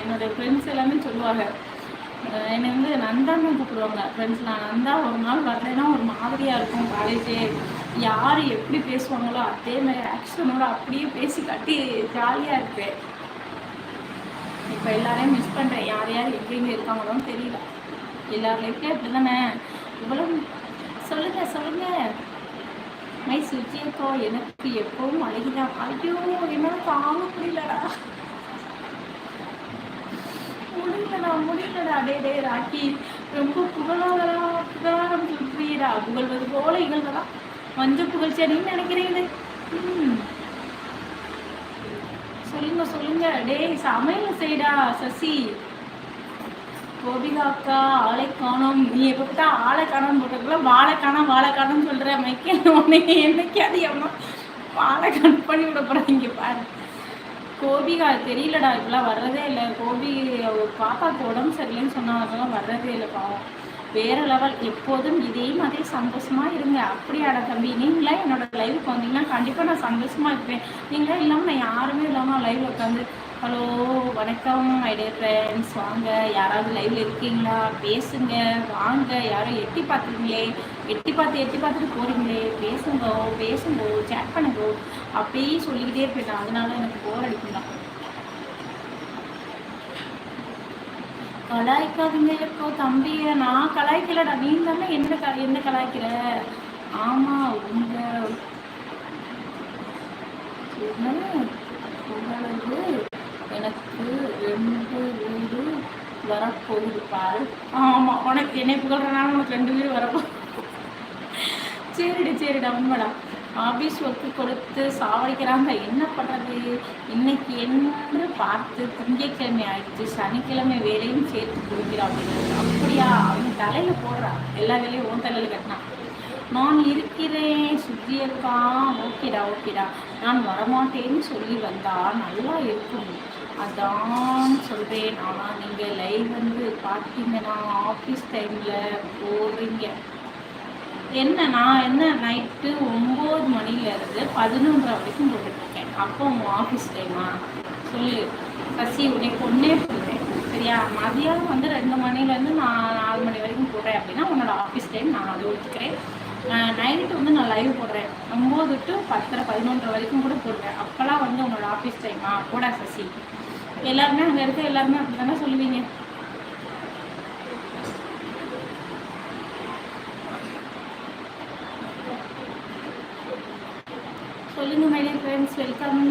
என்னோட ஃப்ரெண்ட்ஸ் எல்லாமே சொல்லுவாங்க. என்னை வந்து நந்தான்னு கூப்பிடுவாங்க. ஃப்ரெண்ட்ஸ் நான் நந்தா ஒரு நாள் வரலைன்னா ஒரு மாதிரியாக இருக்கும் காலேஜே யார் எப்படி பேசுவாங்களோ அதே மாதிரி ஆக்ஷனோட அப்படியே பேசி கட்டி ஜாலியாக இருப்பேன் இப்போ எல்லாரையும் மிஸ் பண்ணுறேன் யார் யார் எப்படிங்க இருக்காங்களோன்னு தெரியல. எல்லார் லைஃப்லேயும் அப்படி தானே இவ்வளோ சொல்லுங்கள் சொல்லுங்கள் மை சுஜியக்கோ எனக்கு எப்பவும் அழகிதான். ஐயோ என்னால் தாங்க முடியலடா. முடிந்தடா முடிந்தடா டே டே ராக்கி ரொம்ப புகழாதடா புகழாரம் சொல்றீடா. புகழ்வது போல இகழ்வதா? மஞ்ச புகழ்ச்சியா நீ நினைக்கிறீங்க சொல்லுங்க சொல்லுங்க. டேய் சமையல் செய்டா சசி. கோபிகா அக்கா ஆளை காணோம். நீ எப்போ பார்த்தா ஆளை காணோம் போட்டதுல வாழை காணோம் வாழை காணோம் சொல்ற மைக்கேல் உனக்கு என்னைக்கு அது எவ்வளோ வாழை கட் பண்ணி விட போறாங்க பாரு. கோபிகா தெரியலடா இப்பெல்லாம் வர்றதே இல்லை. கோபி பாப்பாவுக்கு உடம்பு சரியில்லைன்னு சொன்னா அதெல்லாம் வர்றதே இல்லை பாவம். வேற லெவல் எப்போதும் இதே மாதிரி சந்தோஷமா இருங்க. அப்படியாடா தம்பி. நீங்களே என்னோட லைவுக்கு வந்தீங்கன்னா கண்டிப்பாக நான் சந்தோஷமா இருப்பேன். நீங்களே இல்லாமல் நான் யாருமே இல்லாமல் லைவ்ல உட்காந்து ஹலோ வணக்கம் ஐடியா ஃப்ரெண்ட்ஸ் வாங்க யாராவது லைவ்ல இருக்கீங்களா? பேசுங்க வாங்க. யாரும் எட்டி பார்த்துருங்களே எட்டி பார்த்து எட்டி பார்த்துட்டு போறீங்களே? பேசுங்க பேசுங்க சேட் பண்ணுங்க. அப்படியே சொல்லிக்கிட்டே இருப்பேன் அதனால எனக்கு போர் அடிக்கும் கலாய்க்காதீங்க இருக்கோ தம்பியை. நான் கலாய்க்கலடா. நீ தானே என்ன க என்ன கலாய்க்கிற? ஆமா உங்க வந்து எனக்கு ரெண்டு வீடு வரப்போகுது பாரு. ஆமா உனக்கு என்னை புகழ்றனால உனக்கு ரெண்டு வீடு வரப்போ சரிடா சரிடா உண்மைடா ஆஃபீஸ் ஒர்க்கு கொடுத்து சாவடிக்கிறாங்க. என்ன பண்ணுறது இன்னைக்கு என்று பார்த்து திங்கக்கிழமை ஆயிடுச்சு. சனிக்கிழமை வேலையும் சேர்த்து கொடுக்கிறான் அப்படின்னு அப்படியா? அவன் தலையில் போடுறான் எல்லா வேலையும் உன் தலையில் கட்டினான். நான் இருக்கிறேன். சுத்தியக்கா. ஓகேடா ஓகேடா. நான் வரமாட்டேன்னு சொல்லி வந்தா நல்லா இருக்கும். அதான் சொல்கிறேன் ஆனால் நீங்கள் லைவ் வந்து பார்த்தீங்கன்னா ஆஃபீஸ் டைமில் போடுறீங்க என்ன நான் என்ன நைட்டு ஒம்பது மணிலேருந்து பதினொன்றரை வரைக்கும் போட்டுட்ருக்கேன். அப்போ உங்கள் ஆஃபீஸ் டைமா சொல்லு. சசி உனக்கு ஒன்றே சொல்கிறேன் சரியா? மதியானம் வந்து ரெண்டு மணிலேருந்து நான் நாலு மணி வரைக்கும் போடுறேன் அப்படின்னா உன்னோட ஆஃபீஸ் டைம் நான் அதை ஒத்துக்கிறேன் நைட்டு வந்து நான் லைவ் போடுறேன். ஒம்பது டு பத்தரை பதினொன்றரை வரைக்கும் கூட போடுறேன் அப்போல்லாம் வந்து உங்களோட ஆஃபீஸ் டைமா போடா சசி. எல்லாருமே அங்கே இருக்க எல்லாருமே அப்படி தானே சொல்லுவீங்க? சொல்லுங்க மை டியர் ஃப்ரெண்ட்ஸ் வெல்கம்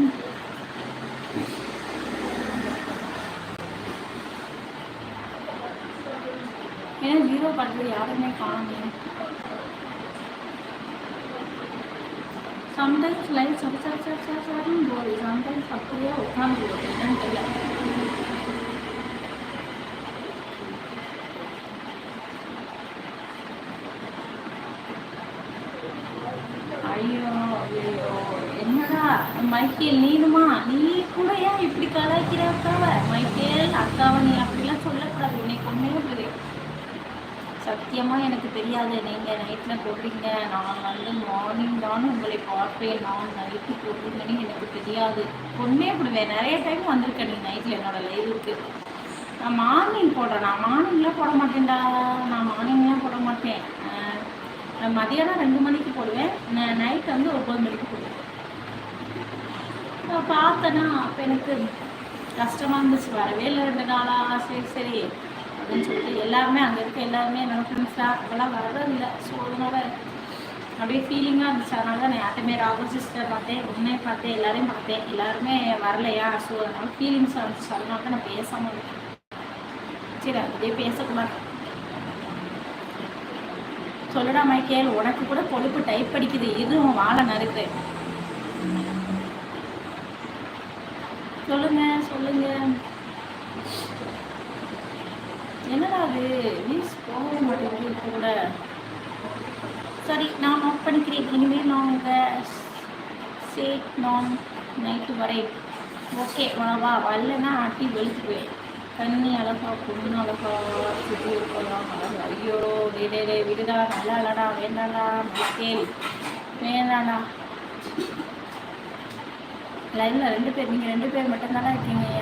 ஏன்னா ஜீரோ பண்ணுறது யாருமே காணுங்க சம்டைம்ஸ் லைஃப் சரி சரி சரி சரி சரின்னு போகுது சம்டைம்ஸ் அப்படியே உட்காந்து என்னன்னு தெரியல ஐயோ ஐயோ. என்னடா? மைக்கேல் நீனுமா? நீ கூட ஏன் இப்படி கலாய்க்கிற அக்காவை? மைக்கேல் அக்காவை நீ அப்படிலாம் சொல்லக்கூடாது. உன்னை கொண்டே இருக்குது சத்தியமாக எனக்கு தெரியாது. நீங்கள் நைட்டில் போடுறீங்க. நான் வந்து மார்னிங் தான் உங்களை பார்ப்பேன். நான் நைட்டு போடுறீங்கன்னு எனக்கு தெரியாது. பொண்ணே போடுவேன். நிறைய டைம் வந்திருக்கேன் நீ நைட்டில் என்னோடய லைவுக்கு நான் மார்னிங் போடுறேன். நான் மார்னிங்லாம் போட மாட்டேன்டா. நான் மார்னிங்லாம் போட மாட்டேன். மதியானம் ரெண்டு மணிக்கு போடுவேன். நான் நைட் வந்து ஒம்பது மணிக்கு போடுவேன். நான் பார்த்தேன்னா அப்போ எனக்கு கஷ்டமாக இருந்துச்சு. வரவே இல்லை ரெண்டு நாளா. சரி சரி. அப்படின்னு சொல்லிட்டு எல்லாருமே அங்கே இருக்க எல்லாருமே என்னோட ஃப்ரெண்ட்ஸாக அதெல்லாம் வரதில்லை ஸோ அதனால அப்படியே ஃபீலிங்காக இருந்துச்சு. அதனால தான் நான் யார்ட்டுமே ராகுல் சிஸ்டர் பார்த்தேன் உண்மையை பார்த்தேன் எல்லாரையும் பார்த்தேன். எல்லாருமே வரலையா? ஸோ அதனால ஃபீலிங்ஸாக இருந்துச்சு. அதனால தான் நான் பேசாமல் இருக்கேன் சரி அப்படியே பேசக்கூடாது. சொல்லுடா மைக்கேல் உனக்கு கூட கொழுப்பு டைப் அடிக்குது. இதுவும் வாழை நறுக்கு. சொல்லுங்க சொல்லுங்க. என்னடா அது? மீன்ஸ் போகவே மாட்டேங்குது கூட. சரி நான் நோட் பண்ணிக்கிறேன். இனிமேல் நான் உங்கள் சேட் நான் நைட்டு வரேன் ஓகே வா வா. வரலன்னா ஆட்டி வெளுத்துக்குவேன். கண்ணி அழகா பொண்ணு அழகா சுற்றி இருக்கலாம். அழகா ஐயோ டே டே விடுடா. நல்லா இல்லடா. வேண்டாடா வேண்டாடா லைனில் ரெண்டு பேர் நீங்கள் ரெண்டு பேர் மட்டும்தானே இருக்கீங்க.